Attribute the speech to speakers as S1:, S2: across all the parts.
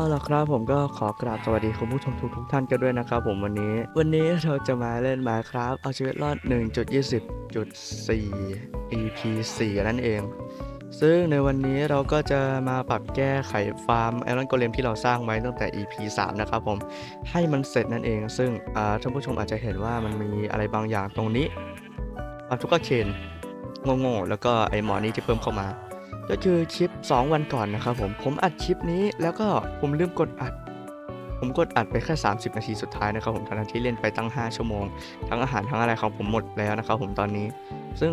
S1: เอาล่ะครับผมก็ขอกราบสวัสดีคุณผู้ชมทุกทุกท่านกันด้วยนะครับผมวันนี้ วันนี้เราจะมาเล่น Minecraft เอาชีวิตรอด 1.20.4 EP 4 นั่นเอง ซึ่งในวันนี้เราก็จะมาปรับแก้ไขฟาร์มไอรอนโกเลมที่เราสร้างไว้ตั้งแต่ EP 3 นะครับผมให้มันเสร็จนั่นเอง ซึ่งท่านผู้ชมอาจจะเห็นว่ามันมีอะไรบางอย่างตรงนี้ฟาร์มทุกเคนโง่ๆแล้วก็ไอหมอนี่ที่เพิ่มเข้ามา ก็คือคลิป 2 วันก่อนนะครับผมผมอัดคลิปนี้แล้วก็ผมลืมกดอัด ผมกดอัดไปแค่ 30 นาทีสุดท้ายนะครับผมทั้งที่เล่นไปตั้ง 5 ชั่วโมง ทั้งอาหารทั้งอะไรของผมหมดแล้วนะครับผมตอนนี้ ซึ่ง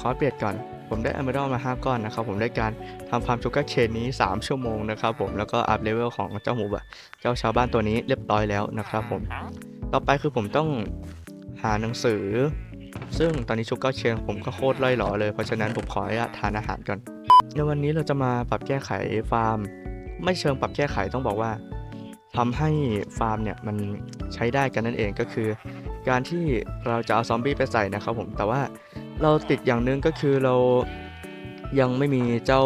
S1: ขอเปลี่ยนก่อนผมได้อ m ม r ร l มา 5 ก้อนนะครับผมได้การทำฟาร์มชูการ์เคนนี้ 3 ชั่วโมงนะครับผมแล้วก็อัพเลเวลของเจ้าหมูบะเจ้าชาวบ้านตัวนี้เรียบร้อยแล้วนะครับผมต่อไปคือผมต้องหาหนังสือ ซึ่งตอนนี้ชูการ์เคนผมก็โคตรล่อยหลอเลยเพราะฉะนั้นผมขออนุญาตทานอาหารก่อน ในวันนี้เราจะมาปรับแก้ไขฟาร์ม ไม่เชิงปรับแก้ไขต้องบอกว่าทำให้ฟาร์มเนี่ยมันใช้ได้กันนั่นเองก็คือ การที่เราจะเอาซอมบี้ไปใส่นะครับผมแต่ว่าเราติดอย่างหนึงก็คือเรายังไม่มีเจ้า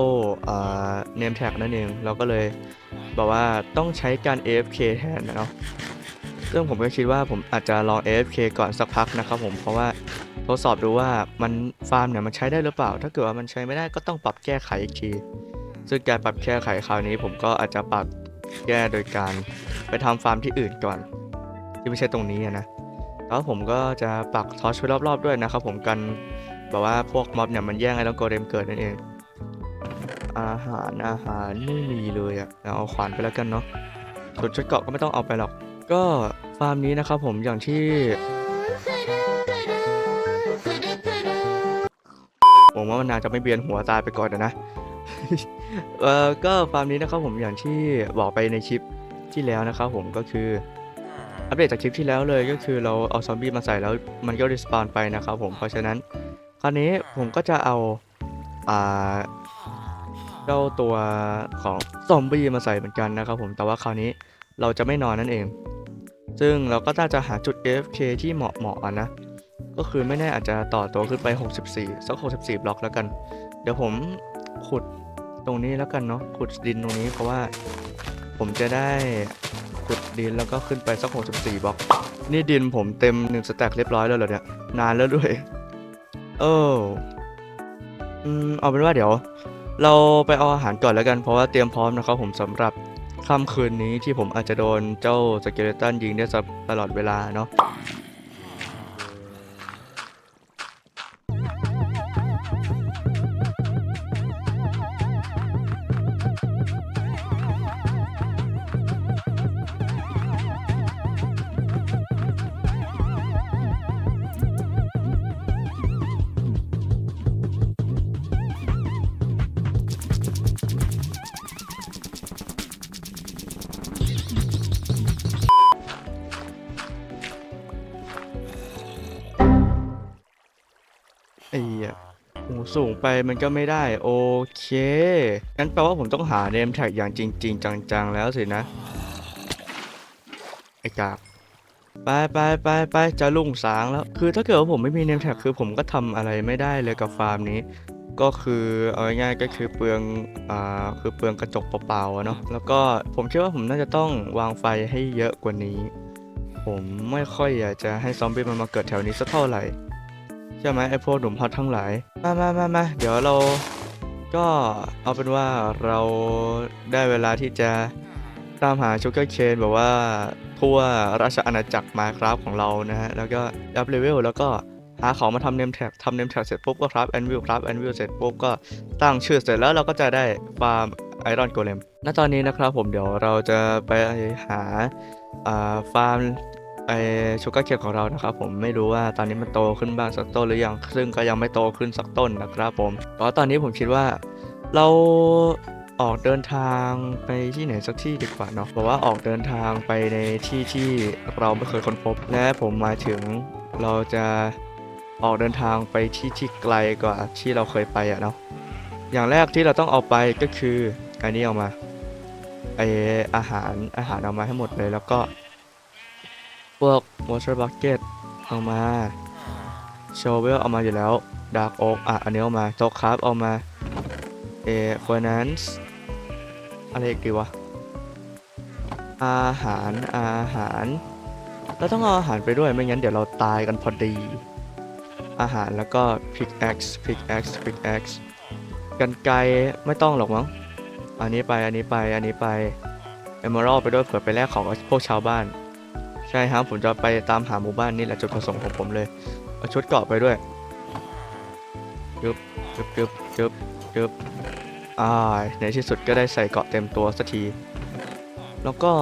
S1: เนมแท็กนั่นเอง เราก็เลยบอกว่าต้องใช้การ AFK แทนนะเนาะซึ่งผมก็คิดว่าผมอาจจะลอง AFK ก่อนสักพักนะครับผมเพราะว่า ทดสอบดูว่ามันฟาร์มเนี่ยมันใช้ได้หรือเปล่า ถ้าเกิดว่ามันใช้ไม่ได้ก็ต้องปรับแก้ไขอีกที ซึ่งการปรับแก้ไขคราวนี้ ผมก็อาจจะปรับแก้โดยการไปทำฟาร์มที่อื่นก่อน ที่ไม่ใช่ตรงนี้อะนะแล้วผมก็จะปักทอชไว้รอบๆด้วยนะครับผมกันแบบว่าพวกม็อบเนี่ยมันแย่งไอ้ต้องโกเดมเกิดนั่นเอง อาหารอาหารไม่มีเลยอะเราเอาขวานไปแล้วกันเนาะส่วนชุดเกราะก็ไม่ต้องเอาไปหรอก ก็ฟาร์มนี้นะครับผมอย่างที่ ว่ามันน่าจะไม่เบียนหัวตายไปก่อนนะ เอ่อก็ฟาร์มนี้นะครับผมอย่างที่บอกไปในคลิปที่แล้วนะครับผมก็คืออัปเดตจากคลิปที่แล้วเลยก็คือเราเอาซอมบี้มาใส่แล้วมันก็รีสปอนไปนะครับผมเพราะฉะนั้น คราวนี้ผมก็จะเอาอ่าเจ้าตัวของซอมบี้มาใส่เหมือนกันนะครับผมแต่ว่าคราวนี้เราจะไม่นอนนั่นเอง ซึ่งเราก็น่าจะหาจุด AFK ที่เหมาะเหมาะๆอะนะ ก็คือไม่แน่อาจจะต่อตัวขึ้นไป 64 สัก 64 บล็อกแล้วกัน เดี๋ยวผมขุดตรงนี้แล้วกันเนาะ ขุดดินตรงนี้เพราะว่าผมจะได้ขุดดินแล้วก็ขึ้นไปสัก 64 บล็อก นี่ดินผมเต็ม1สแต็กเรียบร้อยแล้วเหรอเนี่ย นานแล้วด้วย เอออืมเอาเป็นว่าเดี๋ยว เราไปเอาอาหารก่อนแล้วกัน เพราะว่าเตรียมพร้อมนะครับผมสำหรับค่ำคืนนี้ที่ผมอาจจะโดนเจ้าสเกเลตันยิงได้ตลอดเวลาเนาะ สูงไปมันก็ไม่ได้โอเค งั้นแปลว่าผมต้องหาเนมแท็กอย่างจริง ๆ จังๆ แล้วสินะ ไอ้กากไปไปไปไปจะลุ่งสางแล้ว คือถ้าเกิดว่าผมไม่มีเนมแท็กคือผมก็ทำอะไรไม่ได้เลยกับฟาร์มนี้ ก็คือเอาง่ายๆก็คือเปลืองอ่าคือเปลืองกระจกเปล่าๆอะเนาะแล้วก็ผมคิดว่าผมน่าจะต้องวางไฟให้เยอะกว่านี้ ผมไม่ค่อยอยากจะให้ซอมบี้มันมาเกิดแถวนี้สักเท่าไหร่ ใช่ไหมไอพวกหนุ่มฮอตทั้งหลาย มามามามาเดี๋ยวเราก็เอาเป็นว่าเราได้เวลาที่จะตามหาชูการ์เคนแบบว่าทั่วราชอาณาจักรมาครับของเรานะฮะ แล้วก็อัพเลเวลแล้วก็หาของมาทำเนมแท็กทำเนมแท็กเสร็จปุ๊บก็ครับแอนวิลครับแอนวิลเสร็จปุ๊บก็ตั้งชื่อเสร็จแล้วเราก็จะได้ฟาร์มไอรอนโกเลมณตอนนี้นะครับผมเดี๋ยวเราจะไปหาอ่าฟาร์ม ไอชูการ์เคนของเรานะครับผมไม่รู้ว่าตอนนี้มันโตขึ้นบ้างสักต้นหรือยังซึ่งก็ยังไม่โตขึ้นสักต้นนะครับผมเพราะตอนนี้ผมคิดว่าเราออกเดินทางไปที่ไหนสักที่ดีกว่าเนาะบอกว่าออกเดินทางไปในที่ที่เราไม่เคยค้นพบ และผมมาถึงเราจะออกเดินทางไปที่ที่ไกลกว่าที่เราเคยไปอะเนาะอย่างแรกที่เราต้องเอาไปก็คืออันนี้เอามาไออาหารอาหารเอามาให้หมดเลย แล้วก็ พวก water bucket เอามา shovel เอามาอยู่แล้ว dark oak อะ อันนี้เอามาโต๊ะครับเอามา เอ finance อะไรอีกดีวะ อาหารอาหารเราต้องเอาอาหารไปด้วยไม่งั้นเดี๋ยวเราตายกันพอดี อาหารแล้วก็ pickaxe pickaxe pickaxe กันไกรไม่ต้องหรอกมั้ง อันนี้ไปอันนี้ไปอันนี้ไป emerald ไปด้วยเผื่อไปแลกของกับพวกชาวบ้าน ใช่ครับผมจะไปตามหาหมู่บ้านนี่แหละจุดประสงค์ของผมเลยเอาชุดเกาะไปด้วยจึบจึบจึบจึบจึบอ่าในที่สุดก็ได้ใส่เกาะเต็มตัวสักที แล้วก็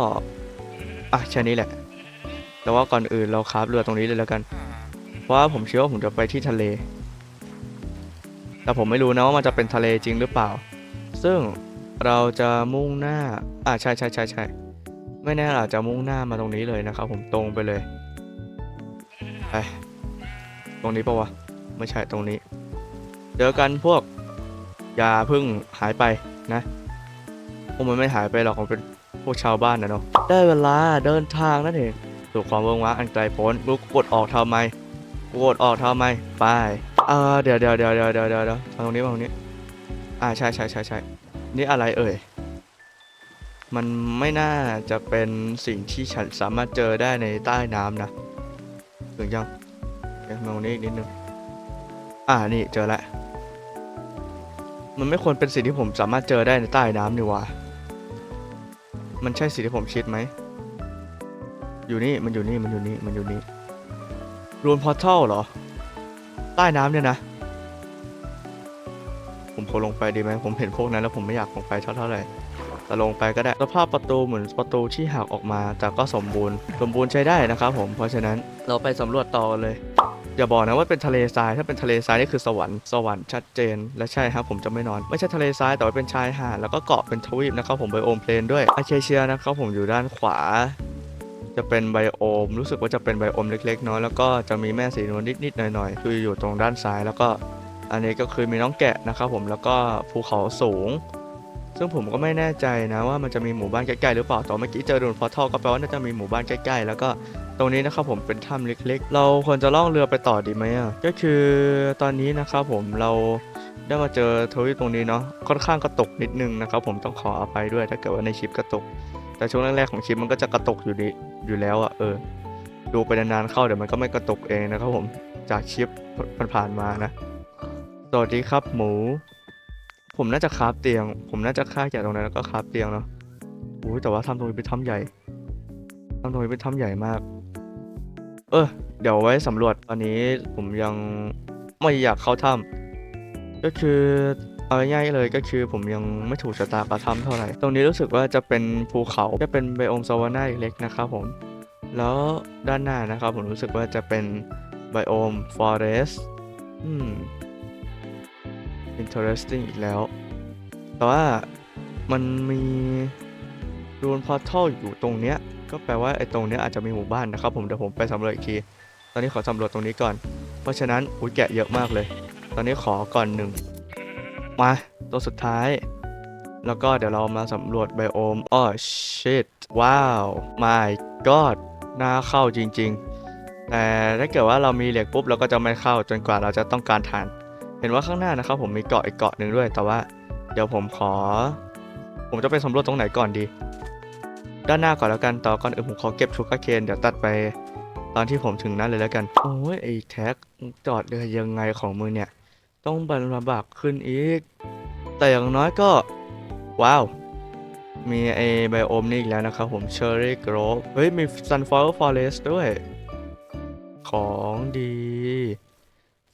S1: อะแค่นี้แหละ แต่ว่าก่อนอื่นเราคราฟเรือตรงนี้เลยแล้วกันเพราะว่าผมเชื่อว่าผมจะไปที่ทะเล แต่ผมไม่รู้นะว่ามันจะเป็นทะเลจริงหรือเปล่า ซึ่งเราจะมุ่งหน้า อ่าใช่ใช่ใช่ใช่ ไม่แน่อาจจะมุ่งหน้ามาตรงนี้เลยนะครับ ผมตรงไปเลยไปตรงนี้ปะวะไม่ใช่ตรงนี้ เจอกันพวกอย่าเพึ่งหายไปนะพวกมันไม่หายไปหรอกมันเป็นพวกชาวบ้านนะเนาะได้เวลาเดินทางนั่นเองสู่ความเวิ้งว้างอันไกลโพ้นลูกกดออกทำไมกูกดออกทำไมไปเออเดี๋ยวเดี๋ยวเดี๋ยวเดี๋ยวเดี๋ยวเดี๋ยวเดี๋ยวมาตรงนี้มาตรงนี้ อ่าใช่ใช่ใช่ใช่นี่อะไรเอ่ย มันไม่น่าจะเป็นสิ่งที่ฉันสามารถเจอได้ในใต้น้ำนะถึงยังมาตรงนี้อีกนิดนึงอ่านี่เจอแล้วมันไม่ควรเป็นสิ่งที่ผมสามารถเจอได้ในใต้น้ำนี่ว่ามันใช่สิ่งที่ผมคิดไหม อยู่นี่มันอยู่นี่มันอยู่นี่มันอยู่นี่รูนพอร์ทัลเหรอ ใต้น้ำเนี่ยนะ ผมควรลงไปดีไหมผมเห็นพวกนั้นแล้วผมไม่อยากลงไปเท่าเท่าไหร่ แต่ลงไปก็ได้สภาพประตูเหมือนประตูที่หักออกมาแต่ก็สมบูรณ์ สมบูรณ์ใช้ได้นะครับผมเพราะฉะนั้นเราไปสำรวจต่อเลยอย่าบอกนะว่าเป็นทะเลทรายถ้าเป็นทะเลทรายนี่คือสวรรค์สวรรค์ชัดเจน และใช่ครับผมจะไม่นอน ไม่ใช่ทะเลทรายแต่ว่าเป็นชายหาดแล้วก็เกาะเป็นทวีปนะครับผมไบโอมเพลนด้วยอาเคเชียนะครับผมอยู่ด้านขวา จะเป็นไบโอม รู้สึกว่าจะเป็นไบโอมเล็กๆเนาะแล้วก็จะมีแม่สีนวลนิดๆหน่อยๆคืออยู่ตรงด้านซ้ายแล้วก็อันนี้ก็คือมีน้องแกะนะครับผมแล้วก็ภูเขาสูง ซึ่งผมก็ไม่แน่ใจนะว่ามันจะมีหมู่บ้านใกล้ๆหรือเปล่าแต่เมื่อกี้เจอดูนพอทัลก็แปลว่าน่าจะมีหมู่บ้านใกล้ๆ แล้วก็ตรงนี้นะครับผมเป็นถ้ำเล็กๆ เราควรจะล่องเรือไปต่อดีไหมอะก็คือตอนนี้นะครับผมเราได้มาเจอทวีปตรงนี้เนาะค่อนข้างกระตกนิดนึงนะครับผมต้องขออภัยด้วยถ้าเกิดว่าในคลิปกระตก แต่ช่วงแรกๆของคลิปมันก็จะกระตกอยู่ดีอยู่แล้วอะเออ ดูไปนานๆเข้าเดี๋ยวมันก็ไม่กระตกเองนะครับผมจากคลิปผ่านๆมานะสวัสดีครับหมู ผมน่าจะคราฟเตียง ผมน่าจะฆ่าแกะตรงนั้นแล้วก็คราฟเตียงเนาะอุ้ยแต่ว่าทำตรงนี้เป็นถ้ำใหญ่ทำตรงนี้เป็นถ้ำใหญ่มาก เออ เดี๋ยวไว้สำรวจตอนนี้ผมยังไม่อยากเข้าถ้ำก็คือเอาง่ายๆเลยก็คือผมยังไม่ถูกชะตากับถ้ำเท่าไหร่ ตรงนี้รู้สึกว่าจะเป็นภูเขาจะเป็นไบโอมซาวาน่าเล็กนะครับผม แล้วด้านหน้านะครับผมรู้สึกว่าจะเป็นไบโอมฟอเรสต์อืม interesting อีกแล้ว แต่ว่ามันมีรูนพอร์ทัลอยู่ตรงเนี้ย ก็แปลว่าไอ้ตรงเนี้ยอาจจะมีหมู่บ้านนะครับผม เดี๋ยวผมไปสำรวจอีกที ตอนนี้ขอสำรวจตรงนี้ก่อน เพราะฉะนั้นอุ้ยแกะเยอะมากเลย ตอนนี้ขอก่อนหนึ่ง มา ตัวสุดท้าย แล้วก็เดี๋ยวเรามาสำรวจไบโอมอ้อ shit ว้าว my god น่าเข้าจริง ๆ แต่ถ้าเกิดว่าเรามีเหล็กปุ๊บเราก็จะไม่เข้าจนกว่าเราจะต้องการฐาน เห็นว่าข้างหน้านะครับผมมีเกาะอีกเกาะหนึ่งด้วย แต่ว่าเดี๋ยวผมขอ ผมจะไปสำรวจตรงไหนก่อนดี ด้านหน้าก่อนแล้วกันต่อก่อนอื่นผมขอเก็บชูการ์เคนเดี๋ยวตัดไปตอนที่ผมถึงนั้นเลยแล้วกัน โอ้ยไอ้แท็กจอดเรือยังไงของมึงเนี่ย ต้องบันลำบากขึ้นอีก แต่อย่างน้อยก็ ว้าว มีไอไบโอมนี่อีกแล้วนะครับผมเชอร์รี่กรอฟเฮ้ย มี Sunflower Forest ด้วย ของดี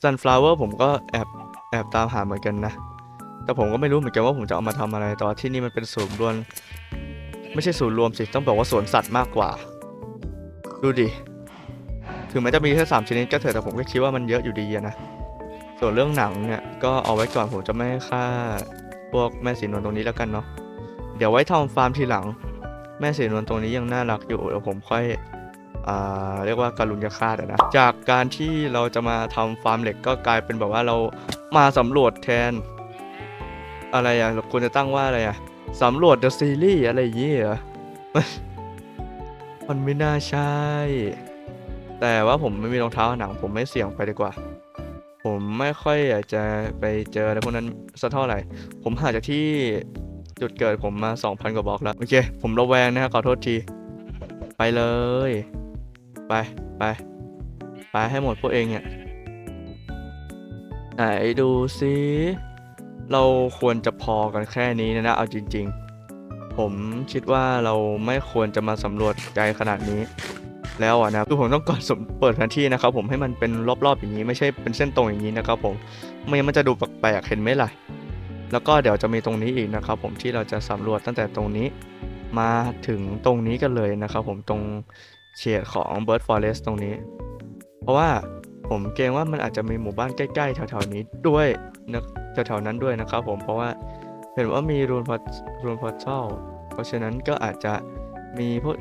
S1: Sunflower ผมก็แอบแอบตามหาเหมือนกันนะ แต่ผมก็ไม่รู้เหมือนกันว่าผมจะเอามาทำอะไรแต่ว่าที่นี่มันเป็นศูนย์รวม ไม่ใช่ศูนย์รวมสิ ต้องบอกว่าสวนสัตว์มากกว่า ดูดิ ถึงแม้จะมีแค่สามชนิดก็เถอะแต่ผมก็คิดว่ามันเยอะอยู่ดีนะ ส่วนเรื่องหนังเนี่ยก็เอาไว้ก่อนผมจะไม่ฆ่าพวกแม่สีนวลตรงนี้แล้วกันเนาะ เดี๋ยวไว้ทำฟาร์มทีหลัง แม่สีนวลตรงนี้ยังน่ารักอยู่เดี๋ยวผมค่อย เรียกว่าการุญยฆาตนะจากการที่เราจะมาทำฟาร์มเหล็กก็กลายเป็นแบบว่าเรามาสำรวจแทน อะไรอะเราควรจะตั้งว่าอะไรอะสำรวจ The Series อะไรอย่างเงี้ยเหรอมันไม่น่าใช่ แต่ว่าผมไม่มีรองเท้าหนัง ผมไม่เสี่ยงไปดีกว่า ผมไม่ค่อยอยากจะไปเจออะไรพวกนั้นสักเท่าไหร่ ผมหาจากที่จุดเกิดผมมา 2,000 กว่าบล็อกแล้ว โอเค ผมระแวงนะฮะขอโทษที ไปเลย ไปไปไปให้หมดพวกเองเนี่ยไหนดูซิเราควรจะพอกันแค่นี้นะนะเอาจริง ๆ ผมคิดว่าเราไม่ควรจะมาสำรวจไกลขนาดนี้ แล้วอะนะคือผมต้องก่อนสำเปิดแผนที่นะครับ ผมให้มันเป็นรอบๆอย่างนี้ไม่ใช่เป็นเส้นตรงอย่างนี้นะครับ ผมไม่งั้นมันจะดูแปลกๆเห็นไหมล่ะแล้วก็เดี๋ยวจะมีตรงนี้อีกนะครับ ผมที่เราจะสำรวจตั้งแต่ตรงนี้มาถึงตรงนี้กันเลยนะครับ ผมตรง เฉดของ Bird Forest ตรงนี้ เพราะว่าผมเกรงว่ามันอาจจะมีหมู่บ้านใกล้ๆแถวๆนี้ด้วยนะแถวๆนั้นด้วยนะครับผมเพราะว่าเห็นว่ามีรูนพอรูนพอร์ทัลเพราะฉะนั้นก็อาจจะมีพวก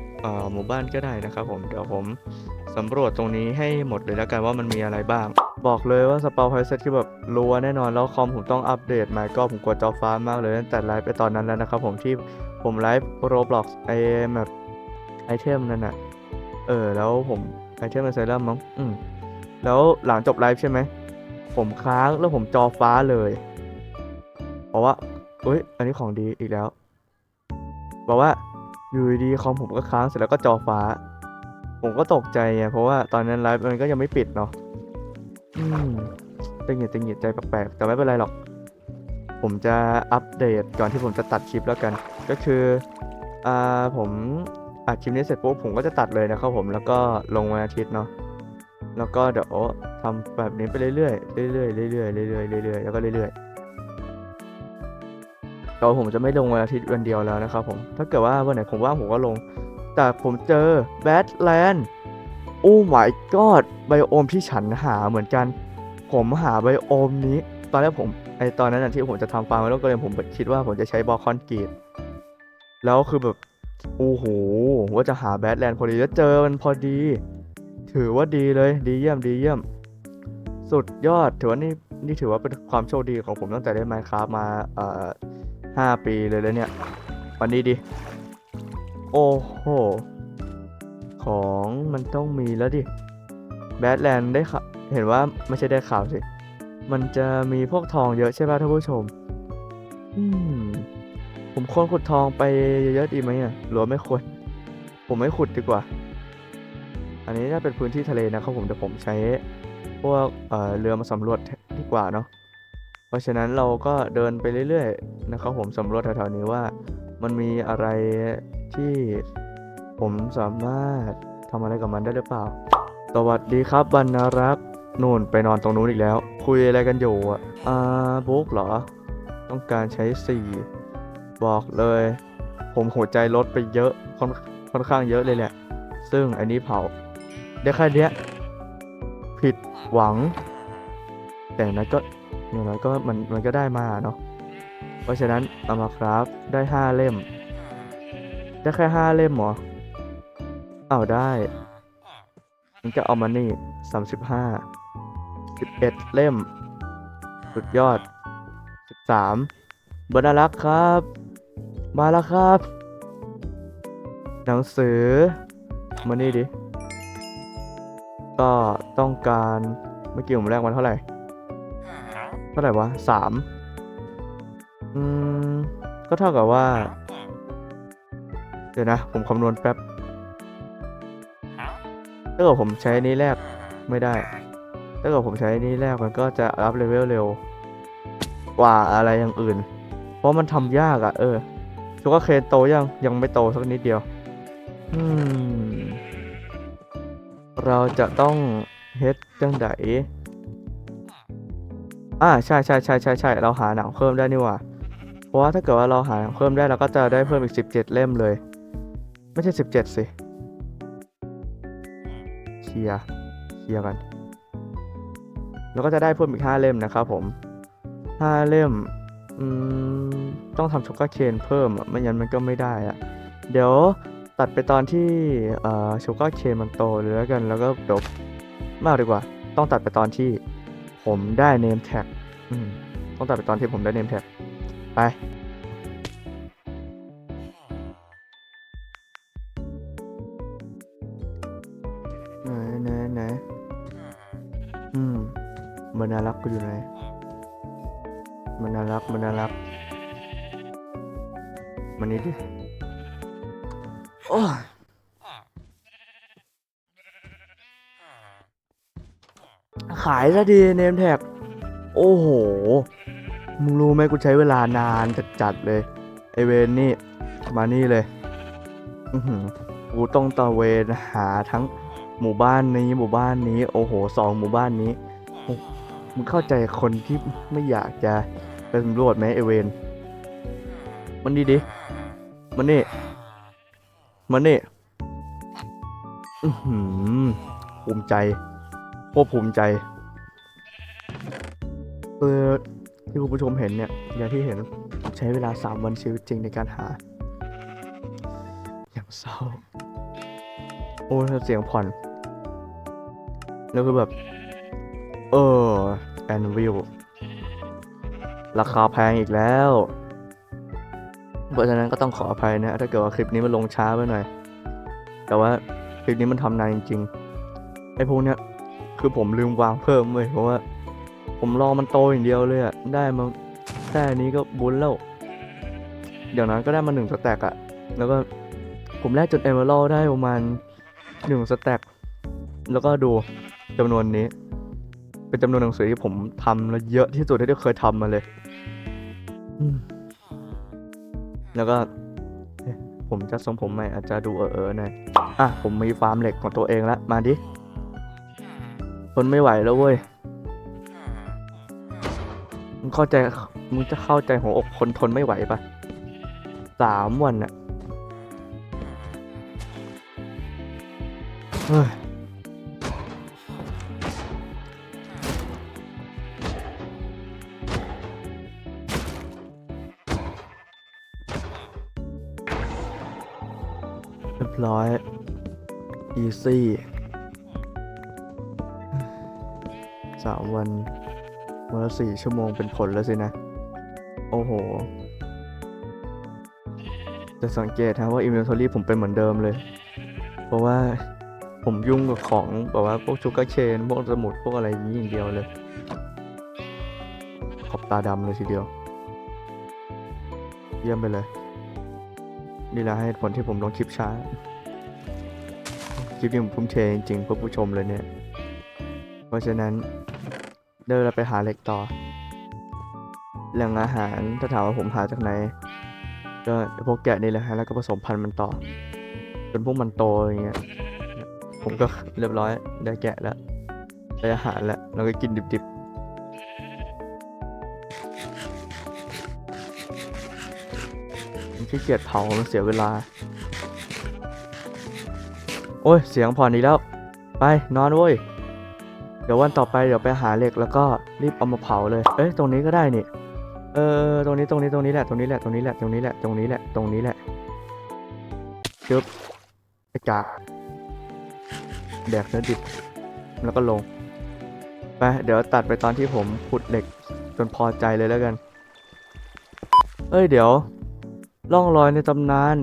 S1: หมู่บ้านก็ได้นะครับผมเดี๋ยวผมสำรวจตรงนี้ให้หมดเลยแล้วกันว่ามันมีอะไรบ้าง บอกเลยว่าสปาไพเซตคือแบบรัวแน่นอนแล้วคอมผมต้องอัปเดตม่ก็ผมกดจอฟ้ามากเลยตั้งแต่ไลฟ์ไปตอนนั้นแล้วนะครับผมที่ผมไลฟ์โรบล็อกไอแบบไอเทมนั่นน่ะ เออ แล้วผมไอเทมมันเซรั่มมั้งอืมแล้วหลังจบไลฟ์ใช่ไหม ผมค้างแล้วผมจอฟ้าเลยเพราะว่าเอ้ย อันนี้ของดีอีกแล้ว บอกว่าอยู่ดีๆคอมผมก็ค้างเสร็จแล้วก็จอฟ้า ผมก็ตกใจไงเพราะว่าตอนนั้นไลฟ์มันก็ยังไม่ปิดเนาะอืมตึงหงิดตึงหงิดใจแปลกๆแต่ไม่เป็นไรหรอก ผมจะอัปเดตก่อนที่ผมจะตัดคลิปแล้วกัน ก็คืออ่าผม อัดคลิปนี้เสร็จปุ๊บผมก็จะตัดเลยนะครับผมแล้วก็ลงวันอาทิตย์เนาะแล้วก็เดี๋ยวทำแบบนี้ไปเรื่อยๆเรื่อยๆเรื่อยๆเรื่อยๆเรื่อยๆแล้วก็เรื่อยๆก็ผมจะไม่ลงวันอาทิตย์วันเดียวแล้วนะครับผมถ้าเกิดว่าวันไหนผมว่างผมก็ลง แต่ผมเจอแบทแลนด์โอ้ my god ไบโอมที่ฉันหาเหมือนกัน ผมหาไบโอมนี้ ตอนแรกผมไอตอนนั้นที่ผมจะทำฟาร์มแล้วก็เลยผมคิดว่าผมจะใช้บอคอนกรีตแล้วคือแบบ โอ้โหว่าจะหาแบทแลนด์พอดีแล้วเจอมันพอดี ถือว่าดีเลยดีเยี่ยมดีเยี่ยม สุดยอดถือว่านี่นี่ถือว่าเป็นความโชคดีของผมตั้งแต่ได้ Minecraft มาเอ่อห้าปีเลยแล้วเนี่ย วันนี้ดิโอ้โหของมันต้องมีแล้วดิแบทแลนด์ได้ข่าวเห็นว่าไม่ใช่ได้ข่าวสิ มันจะมีพวกทองเยอะใช่ป่ะท่านผู้ชม อืม ผมควรขุดทองไปเยอะๆดีไหมอะหรือว่าไม่ควร ผมไม่ขุดดีกว่า อันนี้น่าเป็นพื้นที่ทะเลนะครับผมแต่ผมใช้พวกเอ่อเรือมาสำรวจดีกว่าเนาะ เพราะฉะนั้นเราก็เดินไปเรื่อยๆนะครับผมสำรวจแถวๆนี้ว่า มันมีอะไรที่ผมสามารถทำอะไรกับมันได้หรือเปล่า สวัสดีครับบรรณรักษ์นู่นไปนอนตรงนู้นอีกแล้ว คุยอะไรกันอยู่อะอ่าบุ๊กเหรอ ต้องการใช้สี่ บอกเลย ผมหัวใจลดไปเยอะค่อนค่อนข้างเยอะเลยแหละ ซึ่งอันนี้เผา ได้แค่เนี้ย ผิดหวัง แต่นั้นก็อย่างนั้นก็มันมันก็ได้มาเนาะ เพราะฉะนั้นเอามาครับได้ห้าเล่ม ได้แค่ห้าเล่มหรอเอาวได้มันจะเอามานี่สามสิบห้าสิบเอ็ดเล่ม สุดยอดสิบสามบอร์น่ารักครับ มาแล้วครับ หนังสือ มานี่ดิ ก็ต้องการเมื่อกี้ผมแรกมันเท่าไหร่ เท่าไหร่วะสามอืม ก็เท่ากับว่า เดี๋ยวนะ ผมคำนวณแป๊บถ้าเกิดผมใช้นี้แรกไม่ได้ ถ้าเกิดผมใช้นนี้แรกมันก็จะอัพเลเวลเร็ว กว่าอะไรอย่างอื่น เพราะมันทำยากอะ่ะ เออ ชูการ์เคนโตยังยังไม่โตสักนิดเดียว อืม เราจะต้องเฮ็ดจังไดอ่าใช่ใช่ใช่ใช่ใช่เราหาหนังเพิ่มได้นี่หว่า เพราะว่าถ้าเกิดว่าเราหาหนังเพิ่มได้เราก็จะได้เพิ่มอีก17เจ็ดเล่มเลย ไม่ใช่17สิเคลียร์เคลียร์กันแล้วก็จะได้เพิ่มอีก5เล่มนะครับผม5เล่ม อืมต้องทำช็อกโกเคนเพิ่มอะไม่งั้นมันก็ไม่ได้อะเดี๋ยวตัดไปตอนที่เอ่อช็อกโกเคนมันโตเลยแล้วกันแล้วก็เดี๋ยวมากดีกว่า ต้องตัดไปตอนที่ผมได้เนมแท็กต้องตัดไปตอนที่ผมได้เนมแท็กไปไหนไหนไหนอืมมันน่ารักกูอยู่ไหน มันน่ารัก มันน่ารัก มันนี้ดิ โอ้ขายซะดีเนมแท็ก โอ้โห มึงรู้ไหมกูใช้เวลานานจัดๆเลย ไอเวนนี่ มานี่เลยอือหือกูต้องตะเวนหาทั้งหมู่บ้านนี้หมู่บ้านนี้ โอ้โหสองหมู่บ้านนี้มึงเข้าใจคนที่ไม่อยากจะ ไปสำรวจไหมไอเวนมันดีดิมันนี่มันนี่อือหือภูมิใจโคตรภูมิใจเออที่คุณผู้ชมเห็นเนี่ย อย่างที่เห็นใช้เวลา 3 วันชีวิตจริงในการหา อย่างเศร้า โอ้ยเสียงผ่อน แล้วคือแบบ เออแอนวิล ราคาแพงอีกแล้ว เพราะฉะนั้นก็ต้องขออภัยนะถ้าเกิดว่าคลิปนี้มันลงช้าไปหน่อย แต่ว่าคลิปนี้มันทำนานจริงๆไอ้พวกเนี้ยคือผมลืมวางเพิ่มเลยเพราะว่า ผมรอมันโตอย่างเดียวเลยอะได้มาได้อันนี้ก็บุญแล้วเดี๋ยวนั้นก็ได้มาหนึ่งสแต็กอะแล้วก็ผมแลกจนเอเมอรัลได้ประมาณหนึ่งสแต็กแล้วก็ดูจำนวนนี้ เป็นจำนวนหนังสือที่ผมทำแล้วเยอะที่สุดที่เคยทำมาเลย อืม แล้วก็ ผมจะทรงผมใหม่อาจจะดูเออเออๆหน่อยอะ ผมมีฟาร์มเหล็กของตัวเองแล้วมาดิ ทนไม่ไหวแล้วเว้ย มึงเข้าใจ มึงจะเข้าใจหัวอกคนทนไม่ไหวปะสามวันอะเฮ้ย easy สามวันวันละสี่ชั่วโมงเป็นผลแล้วสินะ โอ้โห จะสังเกตนะว่า inventory ผมเป็นเหมือนเดิมเลย เพราะว่าผมยุ่งกับของแบบว่าพวกชูการ์เชน พวกสมุด พวกอะไรอย่างนี้อย่างเดียวเลย ขอบตาดำเลยทีเดียว เยี่ยมไปเลย นี่แหละให้ผลที่ผมลงคลิปช้า ลิปนี้ผมทุ่มเทจริงๆเพื่อผู้ชมเลยเนี่ย เพราะฉะนั้นเดินเราไปหาเหล็กต่อ แหล่งอาหารถ้าถามว่าผมหาจากไหน ก็พวกแกะนี่แหละฮะแล้วก็ผสมพันธุ์มันต่อ จนพวกมันโตอย่างเงี้ย ผมก็เรียบร้อยได้แกะแล้วได้อาหารแล้วแล้วก็กินดิบๆผมขี้เกียจเผามันเสียเวลา โอ้ย เสียงผ่อนอีกแล้ว ไปนอนเว้ย เดี๋ยววันต่อไปเดี๋ยวไปหาเหล็กแล้วก็รีบเอามาเผาเลย เอ้ยตรงนี้ก็ได้นี่ เออตรงนี้ตรงนี้ตรงนี้แหละตรงนี้แหละตรงนี้แหละตรงนี้แหละตรงนี้แหละตรงนี้แหละจึ๊บไอ้กากแดกเนื้อดิบแล้วก็ลงไปเดี๋ยวตัดไปตอนที่ผมขุดเหล็กจนพอใจเลยแล้วกัน เอ้ยเดี๋ยวล่องรอยในตำนาน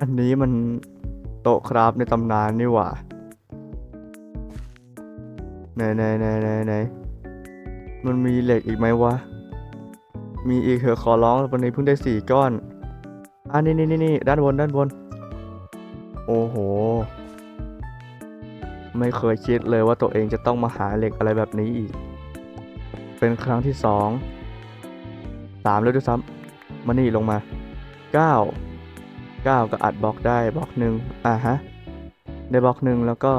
S1: อันนี้มัน โต๊ะคราฟในตำนานนี่หว่าไหนไหนไหนไหนไหนมันมีเหล็กอีกไหมวะ มีอีกเหอะขอร้องวันนี้เพิ่งได้สี่ก้อนอ่านี่นี่นี่นี่ด้านบนด้านบน โอ้โห ไม่เคยคิดเลยว่าตัวเองจะต้องมาหาเหล็กอะไรแบบนี้อีก เป็นครั้งที่สองสามแล้วด้วยซ้ำมานี่ลงมาเก้า เก้าก็อัดบล็อกได้บล็อกหนึ่งอ่าฮะ ได้บล็อกหนึ่งแล้วก็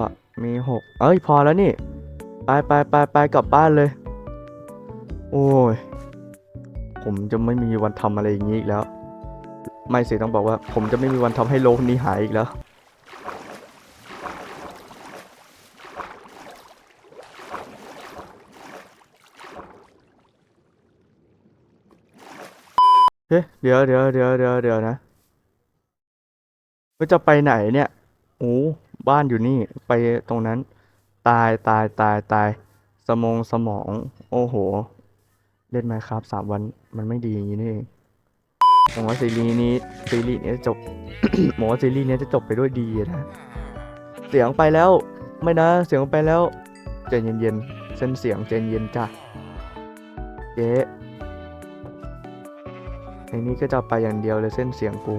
S1: มีหกเอ้ยพอแล้วนี่ ไปไปไปไปกลับบ้านเลย โอ้ย ผมจะไม่มีวันทำอะไรอย่างนี้อีกแล้ว ไม่สิต้องบอกว่า ผมจะไม่มีวันทำให้โลกนี้หายอีกแล้วเฮ้ยเดี๋ยวเดี๋ยวเดี๋ยวเดี๋ยวเดี๋ยวนะ ก็จะไปไหนเนี่ยโอ้บ้านอยู่นี่ไปตรงนั้น ตายตายตายตายสมองสมอง โอ้โห เล่นมาครับสามวันมันไม่ดีอย่างนี้นี่เองหวังว่าซีรีส์นี้ซีรีส์นี้จะจบหวังว่าซีรีส์นี้จะจบไปด้วยดีนะ เสียงไปแล้วไม่นะ เสียงไปแล้วใจเย็นๆเส้นเสียงใจเย็นจ้ะเจ๊ในนี้ก็จะไปอย่างเดียวเลยเส้นเสียงกู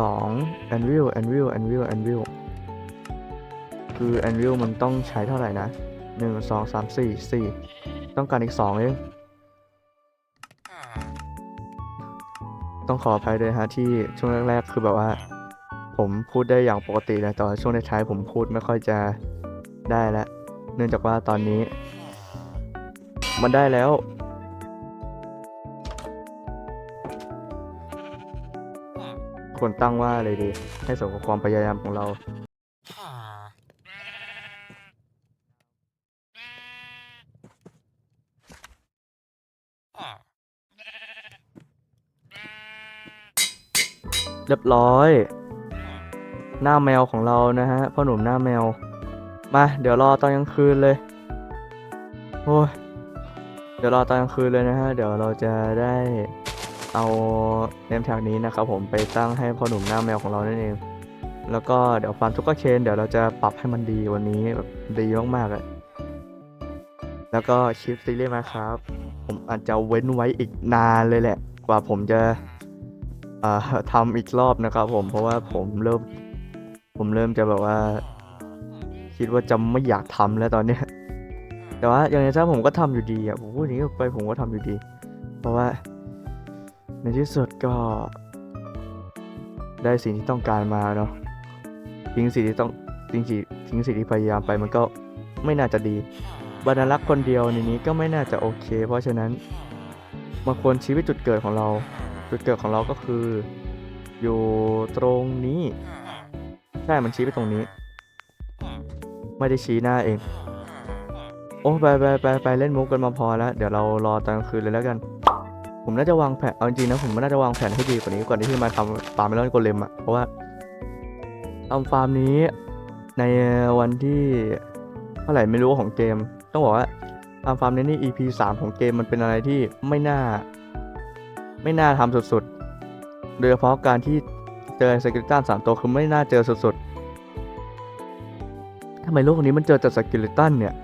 S1: สองแอนวิลแอนวิลแอนวิลแอนวิลคือแอนวิลมันต้องใช้เท่าไหร่นะหนึ่งสองสามสี่สี่ต้องการอีกสองเองต้องขออภัยด้วยฮะที่ช่วงแรกๆคือแบบว่า ผมพูดได้อย่างปกตินะแต่ว่าช่วงท้ายๆผมพูดไม่ค่อยจะได้แล้วเนื่องจากว่าตอนนี้ มันได้แล้ว ควรตั้งว่าอะไรดี ให้สมกับความพยายามของเรา เรียบร้อย หน้าแมวของเรานะฮะพ่อหนุ่มหน้าแมว มา เดี๋ยวรอตอนกลางคืนเลย โอ้ย เดี๋ยวรอตอนกลางคืนเลยนะฮะ เดี๋ยวเราจะได้ เอาเนมแท็กนี้นะครับผมไปตั้งให้พ่อหนุ่มหน้าแมวของเรานั่นเอง แล้วก็เดี๋ยวฟาร์มทุกเคนเดี๋ยวเราจะปรับให้มันดีวันนี้แบบดีมากๆเลยแล้วก็คลิปซีรีส์มาครับ ผมอาจจะเว้นไว้อีกนานเลยแหละ กว่าผมจะทำอีกรอบนะครับผมเพราะว่าผมเริ่มผมเริ่มจะแบบว่า คิดว่าจะไม่อยากทำแล้วตอนนี้แต่ว่าอย่างไรซะผมก็ทำอยู่ดีอะผมพูดอย่างนี้ไปผมก็ทำอยู่ดี เพราะว่า ในที่สุดก็ได้สิ่งที่ต้องการมาเนาะทิ้งสิ่งที่ต้องทิ้งสิ่งทิ้งสิ่งที่พยายามไปมันก็ไม่น่าจะดีบรรลักษ์คนเดียวในนี้ก็ไม่น่าจะโอเค เพราะฉะนั้นมาควรชี้ไปจุดเกิดของเรา จุดเกิดของเราก็คือ อยู่ตรงนี้ ใช่มันชี้ไปตรงนี้ ไม่ได้ชี้หน้าเอง โอ้ไปไปไปไปเล่นมุกกันมาพอแล้ว เดี๋ยวเรารอตอนกลางคืนเลยแล้วกัน ผมน่าจะวางแผนเอาจริงๆนะผมน่าจะวางแผนให้ดีกว่านี้ก่อนที่จะมาทำฟาร์มเมลอนโกเลมอะเพราะว่าทำฟาร์มนี้ในวันที่เท่าไหร่ไม่รู้ของเกม ต้องบอกว่าทำฟาร์มนี้นี่ EP 3 ของเกมมันเป็นอะไรที่ไม่น่า ไม่น่าทำสุดๆ โดยเฉพาะการที่เจอสกิลตันสามตัวคือไม่น่าเจอสุดๆทำไมโลกนี้มันเจอแต่สกิลตันเนี่ย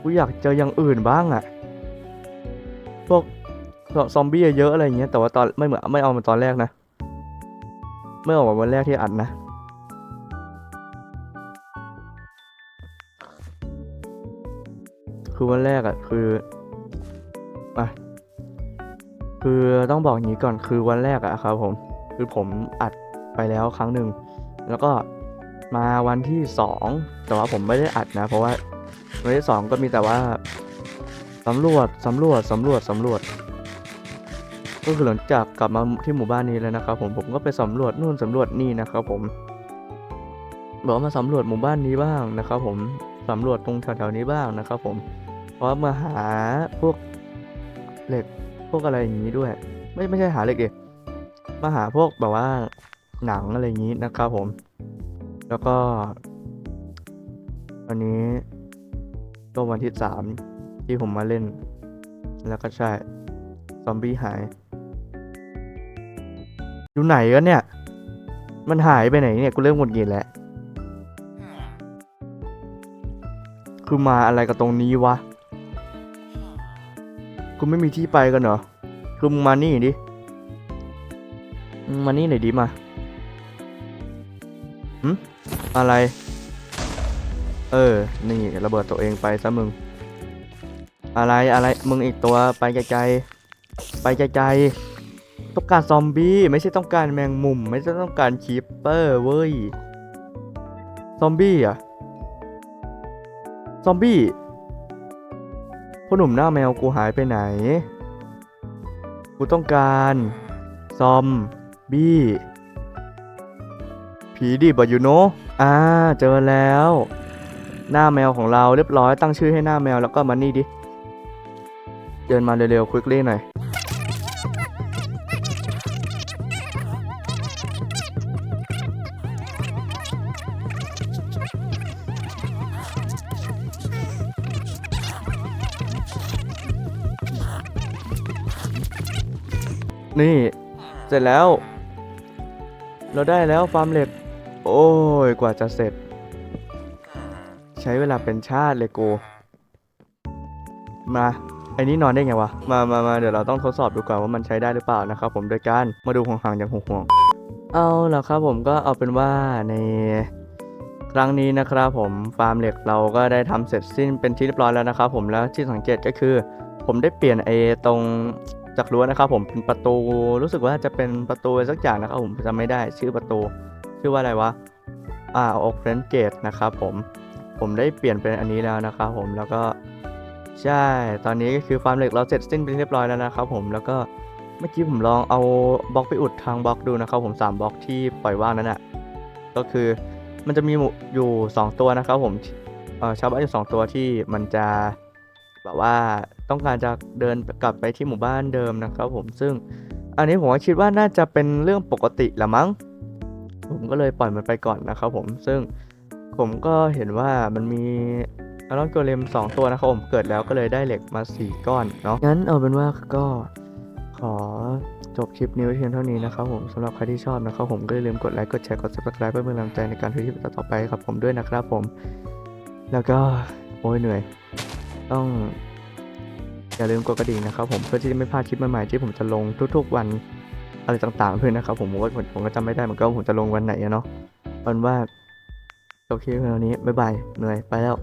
S1: กูอยากเจออย่างอื่นบ้างอะพวก ซอมบี้เยอะอะไรอย่างเงี้ยแต่ว่าตอนไม่เหมือนไม่เอามาตอนแรกนะไม่ออกมาวันแรกที่อัดนะคือวันแรกอะ่ะคืออะคือต้องบอกอย่างนี้ก่อนคือวันแรกอะครับผมคือผมอัดไปแล้วครั้งหนึ่งแล้วก็มาวันที่สองแต่ว่าผมไม่ได้อัดนะ เพราะว่าวันที่สองก็มีแต่ว่าสำรวจสำรวจสำรวจสำรวจ ก็คือหลังจากกลับมาที่หมู่บ้านนี้แล้วนะครับผมผมก็ไปสำรวจนู่นสำรวจนี่นะครับผมบอกมาสำรวจหมู่บ้านนี้บ้างนะครับ ผมสำรวจตรงแถวๆนี้บ้างนะครับ ผมเพราะมาหาพวกเหล็กพวกอะไรอย่างนี้ด้วย ไม่ไม่ใช่หาเหล็กเด็มาหาพวกแบบว่าหนังอะไรอย่างนี้นะครับผม แล้วก็วันนี้ก็วันที่สามที่ผมมาเล่น แล้วก็ใช่ ซอมบี้หาย อยู่ไหนกันเนี่ย มันหายไปไหนเนี่ย กูเริ่มหงุดหงิดแล้ว คือมาอะไรกับตรงนี้วะ กูไม่มีที่ไปกันเหรอ คือมึงมานี่ดิมึงมานี่หน่อยดิมาหืมอะไร เออ นี่ระเบิดตัวเองไปซะมึง อะไรอะไร มึงอีกตัวไปไกลๆ ไปไกลๆ ต้องการซอมบี้ไม่ใช่ต้องการแมงมุม ไม่ใช่ต้องการคีปเปอร์เว้ย ซอมบี้อะซอมบี้พ่อหนุ่มหน้าแมวกูหายไปไหน กูต้องการ ซอมบี้ ผีดิบอยู่โนอ่า เจอแล้ว หน้าแมวของเราเรียบร้อยตั้งชื่อให้หน้าแมวแล้วก็มานี่ดิ เดินมาเร็วๆควิกลี่หน่อย นี่ เสร็จแล้ว เราได้แล้วฟาร์มเหล็ก โอ้ย กว่าจะเสร็จ ใช้เวลาเป็นชาติเลยกูมาไอ้นี่นอนได้ไงวะ มามามาเดี๋ยวเราต้องทดสอบดูก่อนว่ามันใช้ได้หรือเปล่านะครับผมโดยการมาดูห่างๆอย่างห่วงๆ เอาล่ะครับผมก็เอาเป็นว่าในครั้งนี้นะครับผมฟาร์มเหล็กเราก็ได้ทำเสร็จสิ้นเป็นที่เรียบร้อยแล้วนะครับผมแล้วที่สังเกตก็คือ ผมได้เปลี่ยนไอ้ตรง จากรั้วนะครับผมเป็นประตูรู้สึกว่าจะเป็นประตูสักอย่างนะครับผมจำไม่ได้ชื่อประตู ชื่อว่าอะไรวะอ่าโอเ n นเกตนะครับผมผมได้เปลี่ยนเป็นอันนี้แล้วนะครับผมแล้วก็ใช่ ตอนนี้ก็คือฟาร์มเหล็กเราเสร็จสิ้นเป็นที่เรียบร้อยแล้วนะครับผมแล้วก็เมื่อกี้ผมลองเอาบล็อกไปอุดทางบล็อกดูนะครับผมสามบล็อกที่ปล่อยว่างนั้นอะก็คือมันจะมีอยู่สองตัวนะครับผมเอ่อชาวบ้านอยู่สองตัวที่มันจะแบบว่า ต้องการจะเดินกลับไปที่หมู่บ้านเดิมนะครับผมซึ่งอันนี้ผมคิดว่าน่าจะเป็นเรื่องปกติละมั้ง ผมก็เลยปล่อยมันไปก่อนนะครับผมซึ่งผมก็เห็นว่ามันมีอารอนโกเลม2 ตัวนะครับผมเกิดแล้วก็เลยได้เหล็กมา 4 ก้อนเนาะงั้นเอาเป็นว่าก็ขอจบคลิปนี้ไว้เพียงเท่านี้นะครับผมสำหรับใครที่ชอบนะครับผมก็อย่าลืมกดไลค์กดแชร์กด subscribe เพื่อเป็นกำลังใจในการทำคลิปต่อไปครับผมด้วยนะครับผม แล้วก็โอ้ยเหนื่อย ต้อง อย่าลืมกดกระดิ่งนะครับผมเพื่อที่จะไม่พลาดคลิปใหม่ๆที่ผมจะลงทุกๆวันอะไรต่างๆเพื่อนะครับผมผมก็ผมก็จำไม่ได้เหมือนกันผมจะลงวันไหนเนาะวันว่าโอเคเพียงเท่านี้บ๊ายบายเหนื่อยไปแล้ว